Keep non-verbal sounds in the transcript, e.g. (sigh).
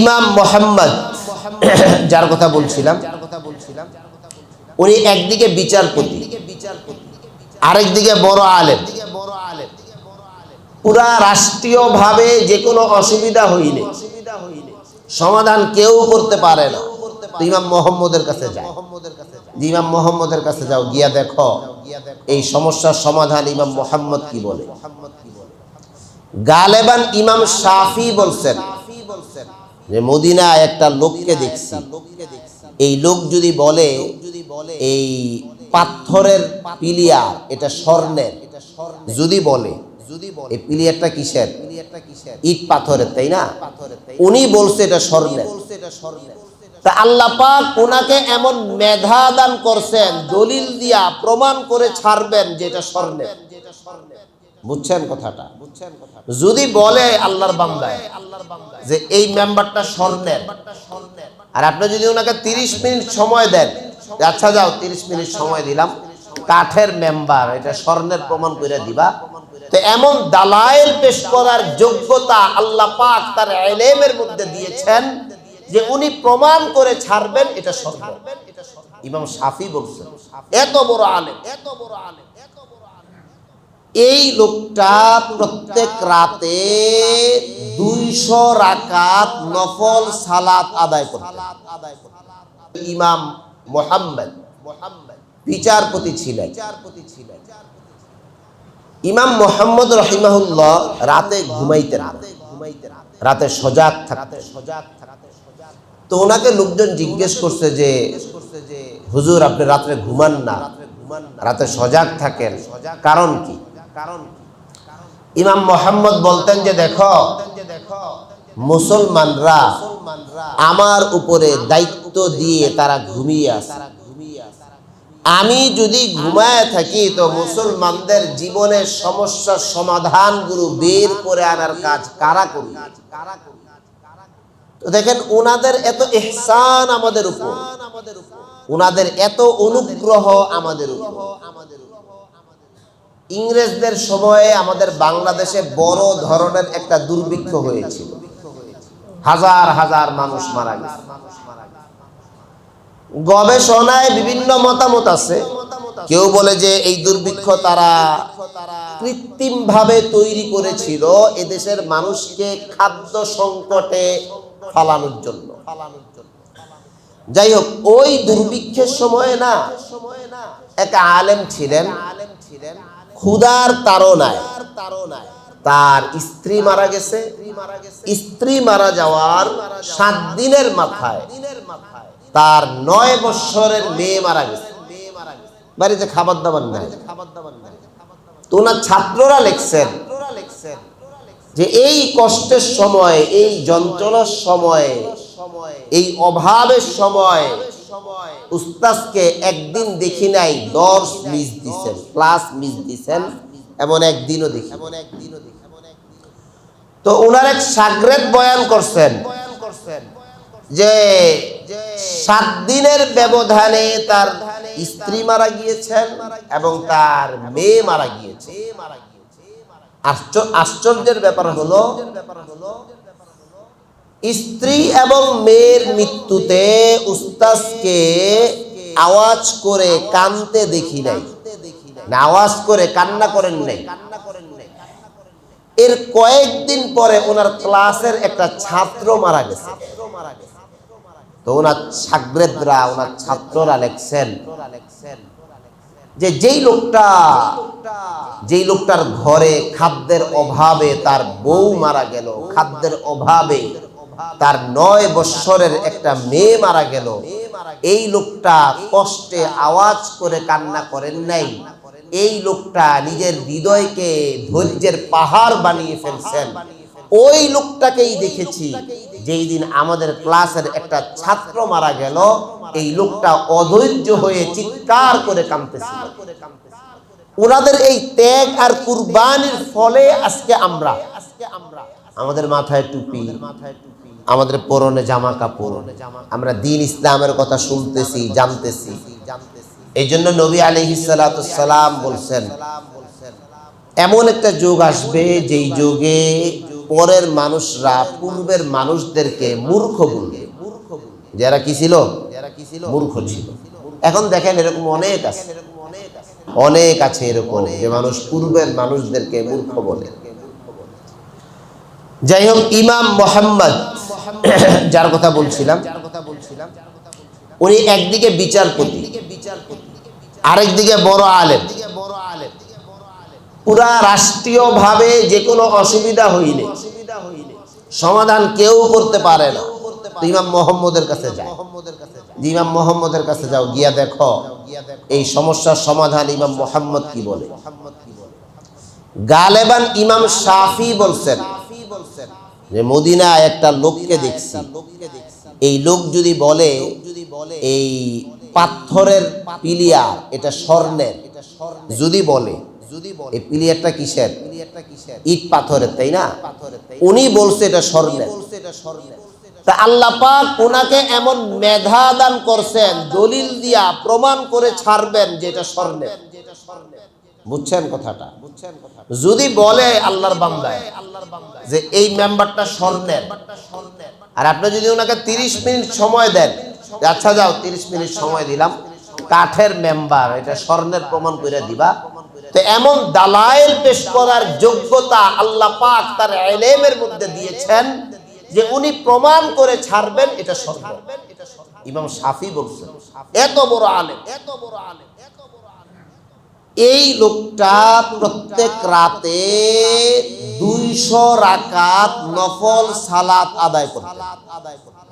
ইমাম মোহাম্মদ, যার কথা বলছিলাম, উনি একদিকে বিচারপতি, আরেকদিকে বড় আলেম। পুরা রাষ্ট্রীয়ভাবে যে কোনো অসুবিধা হইলে সমাধান কেউ করতে পারে না। ইমাম মোহাম্মদের কাছে যায় ইমাম মোহাম্মদের কাছে যাও, গিয়া দেখো, এই সমস্যার সমাধান ইমাম মোহাম্মদ কি বলে। গালেবান ইমাম শাফি বলছেন যে মদিনায় একটা লোককে দেখছি। এই লোক যদি বলে এই পাথরের পিলিয়ার এটা স্বর্ণের যদি বলে এই পিলিয়ারটা কিসের? ইট পাথরের তাই না? উনি বলছে এটা স্বর্ণের। তা আল্লাহ পাক ওনাকে এমন মেধা দান করছেন দলিল দিয়া প্রমাণ করে ছাড়বেন যে এটা স্বর্ণের। বুঝছেন কথাটা? যদি বলে আল্লাহর বান্দায় যে এই মেম্বারটা স্বর্ণের, আর আপনি যদি ওনাকে তিরিশ মিনিট সময় দেন আচ্ছা যাও, তিরিশ মিনিট সময় দিলাম, কাঠের মেম্বার, এটা স্বর্ণের প্রমাণ করে দিবা। তো এমন দালাইল পেশ করার যোগ্যতা আল্লাহ পাক তার এলেমের মধ্যে দিয়েছেন যে উনি প্রমাণ করে ছাড়বেন, এটা স্বর্ণ। ইমাম সাফি বলছেন, এত বড় আলেম, এত বড় আলেম। এই লোকটা প্রত্যেক রাতে দুইশো রাকাত নফল সালাত আদায় করত। ইমাম মোহাম্মদ বিচারপতি ছিলেন। ইমাম মোহাম্মদ রহিমাহুল্লাহ রাতে ঘুমাইতেন না। রাতে সজাগ থাকতে সজাগ থাকতে তো ওনাকে লোকজন জিজ্ঞেস করছে যে, হুজুর, আপনি রাত্রে ঘুমান না। রাতে সজাগ থাকেন। কারণ কি? ইমাম মোহাম্মদ বলতেন যে দেখো, মুসলমানরা আমার উপরে দায়িত্ব দিয়ে তারা ঘুমিয়ে আছে। আমি যদি ঘুমায় থাকি তো মুসলমানদের জীবনের সমস্যার সমাধানগুলো বের করে আনার কাজ কারা করবে? তো দেখেন ওনাদের এত এহসান আমাদের উপর। ওনাদের এত অনুগ্রহ আমাদের উপর। ইংরেজদের সময়ে আমাদের বাংলাদেশে বড় ধরনের একটা দুর্ভিক্ষ হয়েছিল। হাজার হাজার মানুষ মারা গেছে। গবেষণায় বিভিন্ন মতামত আছে। কেউ বলে যে এই দুর্ভিক্ষ তারা কৃত্রিম ভাবে তৈরি করেছিল এদেশের মানুষকে খাদ্য সংকটে ফালানোর জন্য। যাই হোক, ওই দুর্ভিক্ষের সময় না, এক আলেম ছিলেন। ক্ষুদার তারনায় তার স্ত্রী মারা গেছে। স্ত্রী মারা যাওয়ার সাত দিনের মাথায় তার নয় বৎসরের মেয়ে মারা গেছে। বাড়িতে খাবার দাবার নাই। তো ওনার ছাত্ররা লিখছেন যে এই কষ্টের সময়, এই যন্ত্রণার সময়, এই অভাবের সময় উস্তাদকে একদিন দেখি নাই মিস দিছেন ক্লাস মিস দিছেন এমন একদিনও দেখি তো ওনার এক সাগরেদ বয়ান করছেন যে সাত দিনের ব্যবধানে তার স্ত্রী মারা গিয়েছেন এবং তার মেয়ে মারা গিয়েছে। আশ্চর্য- আশ্চর্যের ব্যাপার হলো স্ত্রী এবং মেয়ের মৃত্যুতে উস্তাজকে আওয়াজ করে কানতে দেখি নাই। আওয়াজ করে কান্না করেন নাই। এর কয়েকদিন পরে ওনার ক্লাসের একটা ছাত্র মারা গেছে। তো ওনার ছাত্রেদরা ওনার ছাত্ররা লেখছেন যে যেই লোকটা, যেই লোকটার ঘরে খাদ্যের অভাবে তার বউ মারা গেল, খাদ্যের অভাবে তার নয় বৎসরের একটা মেয়ে মারা গেল। এই লোকটা কষ্টে আওয়াজ করে কান্না করেন নাই। এই লোকটা নিজের হৃদয়কে ধৈর্যের পাহাড় বানিয়ে ফেলছেন। ওই লোকটাকেই দেখেছি, যেই দিন আমাদের ক্লাসের একটা ছাত্র মারা গেল, এই লোকটা অধৈর্য হয়ে চিৎকার করে কাঁদতেছিল। ওনাদের এই ত্যাগ আর কুরবানির ফলে আজকে আমরা, আমাদের মাথায় টুপি আমাদের পরনে জামা কাপড় আমরা দিন ইসলামের কথা শুনতেছি, জানতেছি। এই জন্য নবী আলহিসালাম বলছেন, এমন একটা যুগ আসবে যেই যুগে পরের মানুষরা, পূর্বের মানুষদেরকে মূর্খ বলবে। যারা কি ছিল যারা কি ছিল? মূর্খ ছিল। এখন দেখেন এরকম অনেক আছে। অনেক আছে এরকম যে মানুষ পূর্বের মানুষদেরকে মূর্খ বলে। যাই হোক, ইমাম মোহাম্মদ (coughs) যার কথা বলছিলাম উনি একদিকে বিচারপতি আরেকদিকে বড় আলেম। পুরা রাষ্ট্রীয়ভাবে যে কোনো অসুবিধা হইলে সমাধান কেউ করতে পারে না। ইমাম মোহাম্মদের কাছে যায় ইমাম মোহাম্মদের কাছে যাও গিয়া দেখো। এই সমস্যার সমাধান ইমাম মোহাম্মদ কি বলে? গালেবান ইমাম শাফি বলছেন। যে মদিনায় একটা লোককে দেখছি। এই লোক যদি বলে, এই পাথরের পিলিয়ার, এটা স্বর্ণের, যদি বলে, এই পিলিয়ারটা কিসের? ইট পাথরের, তাই না? উনি বলছে এটা স্বর্ণের। তা আল্লাহ পাক ওনাকে এমন মেধা দান করছেন, দলিল দিয়া প্রমাণ করে ছাড়বেন যে এটা স্বর্ণের। বুঝছেন কথাটা? যদি বলে আল্লাহর বান্দায় যে এই মেম্বারটা স্বর্ণের, আর আপনি যদি ওনাকে তিরিশ মিনিট সময় দেন আচ্ছা যাও, তিরিশ মিনিট সময় দিলাম, কাঠের মেম্বার, এটা স্বর্ণের প্রমাণ করে দিবা। তো এমন দালাইল পেশ করার যোগ্যতা আল্লাহ পাক তার এলেমের মধ্যে দিয়েছেন যে উনি প্রমাণ করে ছাড়বেন এটা স্বর্ণ। ইমাম সাফি বলছেন, এত বড় আলেম, এত বড় আলেম এই লোকটা প্রত্যেক রাতে দুইশো রাকাত নফল সালাত আদায় করতেন